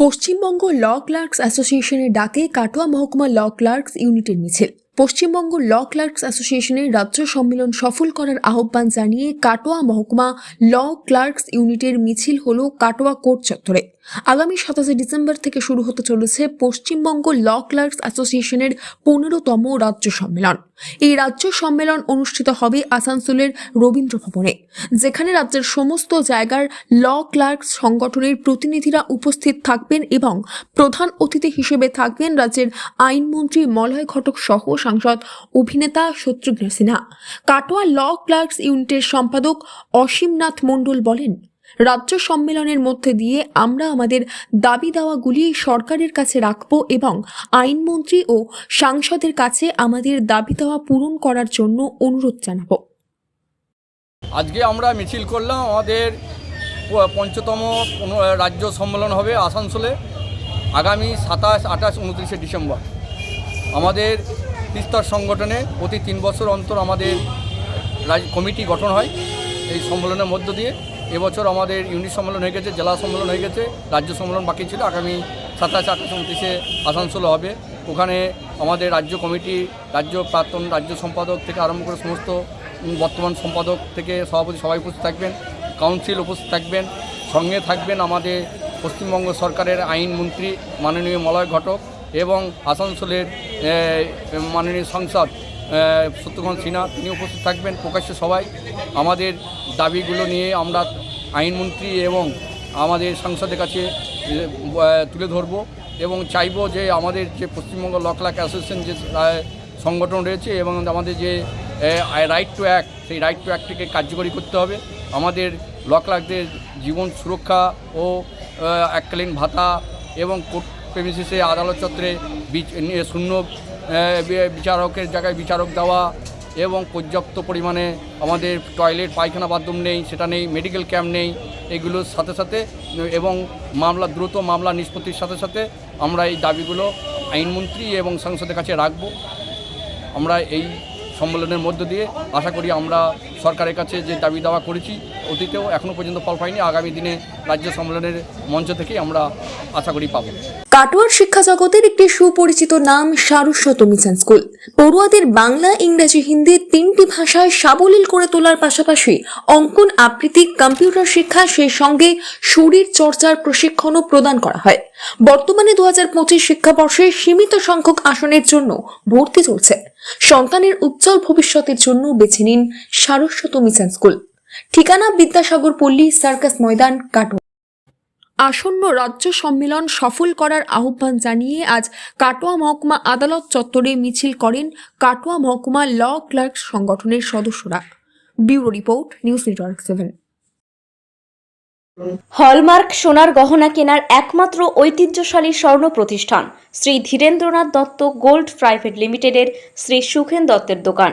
পশ্চিমবঙ্গ ল clerks অ্যাসোসিয়েশনের ডাকে কাটোয়া মহকুমা ল ক্লার্কস ইউনিটের মিছিল। পশ্চিমবঙ্গ ল ক্লার্কস অ্যাসোসিয়েশনের রাজ্য সম্মেলন সফল করার আহ্বান জানিয়ে কাটোয়া মহকুমা ল ক্লার্কস ইউনিটের মিছিল হল কাটোয়া কোর্ট চত্বরে। আগামী সাতাশে ডিসেম্বর থেকে শুরু হতে চলেছে পশ্চিমবঙ্গ ল ক্লার্কস অ্যাসোসিয়েশনের পনেরোতম রাজ্য সম্মেলন। এই রাজ্য সম্মেলন অনুষ্ঠিত হবে আসানসোলের রবীন্দ্র ভবনে, যেখানে রাজ্যের সমস্ত জায়গার ল ক্লার্কস সংগঠনের প্রতিনিধিরা উপস্থিত থাকবেন এবং প্রধান অতিথি হিসেবে থাকবেন রাজ্যের আইনমন্ত্রী মলয় ঘটক সহ সাংসদ অভিনেতা শত্রুঘ্ন সিনহা। কাটোয়া ল ক্লার্কস ইউনিটের সম্পাদক অসীমনাথ মণ্ডল বলেন, রাজ্য সম্মেলনের মধ্যে দিয়ে আমরা আমাদের দাবি দাওয়াগুলি সরকারের কাছে রাখব এবং আইনমন্ত্রী ও সাংসদের কাছে আমাদের দাবি দাওয়া পূরণ করার জন্য অনুরোধ জানাব। আজকে আমরা মিছিল করলাম, আমাদের পঞ্চতম রাজ্য সম্মেলন হবে আসানসোলে আগামী সাতাশ, আঠাশ, উনত্রিশে ডিসেম্বর। আমাদের তিস্তার সংগঠনে প্রতি তিন বছর অন্তর আমাদের কমিটি গঠন হয় এই সম্মেলনের মধ্য দিয়ে। এবছর আমাদের ইউনিট সম্মেলন হয়ে গেছে, জেলা সম্মেলন হয়ে গেছে, রাজ্য সম্মেলন বাকি ছিল। আগামী সাতাশ, আঠাশ, উনত্রিশে আসানসোলে হবে। ওখানে আমাদের রাজ্য কমিটি, রাজ্য প্রাক্তন রাজ্য সম্পাদক থেকে আরম্ভ করে সমস্ত বর্তমান সম্পাদক থেকে সভাপতি সবাই উপস্থিত থাকবেন, কাউন্সিল উপস্থিত থাকবেন, সঙ্গে থাকবেন আমাদের পশ্চিমবঙ্গ সরকারের আইনমন্ত্রী মাননীয় মলয় ঘটক এবং আসানসোলের মাননীয় সাংসদ সত্যগণ সিনহা, তিনি উপস্থিত থাকবেন, প্রকাশ্য সবাই। আমাদের দাবিগুলো নিয়ে আমরা আইনমন্ত্রী এবং আমাদের সাংসদের কাছে তুলে ধরব এবং চাইব যে আমাদের যে পশ্চিমবঙ্গ ল ক্লাক অ্যাসোসিয়েশন যে সংগঠন রয়েছে এবং আমাদের যে রাইট টু অ্যাক্ট, সেই রাইট টু অ্যাক্টটিকে কার্যকরী করতে হবে। আমাদের ল ক্লার্কদের জীবন সুরক্ষা ও এককালীন ভাতা এবং প্রেমিসিসে আদালত চত্বরে বিচ- শূন্য বিচারকের জায়গায় বিচারক দেওয়া এবং পর্যাপ্ত পরিমাণে আমাদের টয়লেট, পায়খানা বাথরুম নেই, সেটা নেই, মেডিকেল ক্যাম্প নেই, এগুলোর সাথে সাথে, এবং মামলা, দ্রুত মামলা নিষ্পত্তির সাথে সাথে আমরা এই দাবিগুলো আইনমন্ত্রী এবং সংসদের কাছে রাখব। আমরা এই সম্মেলনের মধ্য দিয়ে আশা করি আমরা সরকারের কাছে যে দাবি দাওয়া করেছি অতীতেও এখনও পর্যন্ত ফল পাইনি। আগামী দিনে রাজ্য সম্মেলনের মঞ্চ থেকেই আমরা আশা করি পাবো। কাটোয়ার শিক্ষা জগতের একটি সুপরিচিত নাম সারস্বত মিশন স্কুল। পড়ুয়াদের বাংলা, ইংরেজি, হিন্দি তিনটি ভাষায় সাবলীল করে তোলার পাশাপাশি অঙ্কন আবৃত্তি কম্পিউটার শিক্ষা সেই সঙ্গে শরীর চর্চার প্রশিক্ষণও প্রদান করা হয়। বর্তমানে দু হাজার পঁচিশ শিক্ষাবর্ষে সীমিত সংখ্যক আসনের জন্য ভর্তি চলছে। সন্তানের উজ্জ্বল ভবিষ্যতের জন্য বেছে নিন সারস্বত মিশন স্কুল। ঠিকানা বিদ্যাসাগর পল্লী সার্কাস ময়দান কাটোয়া। আসন্ন রাজ্য সম্মেলন সফল করার আহ্বান জানিয়ে আজ কাটোয়া মহকুমা আদালত চত্বরে মিছিল করেন কাটোয়া মহকুমা ল ক্লার্ক সংগঠনের সদস্যরা। Bureau report news network seven. Hallmark সোনার গহনা কেনার একমাত্র ঐতিহ্যশালী স্বর্ণ প্রতিষ্ঠান শ্রী ধীরেন্দ্রনাথ দত্ত গোল্ড প্রাইভেট লিমিটেডের শ্রী সুখেন দত্তের দোকান।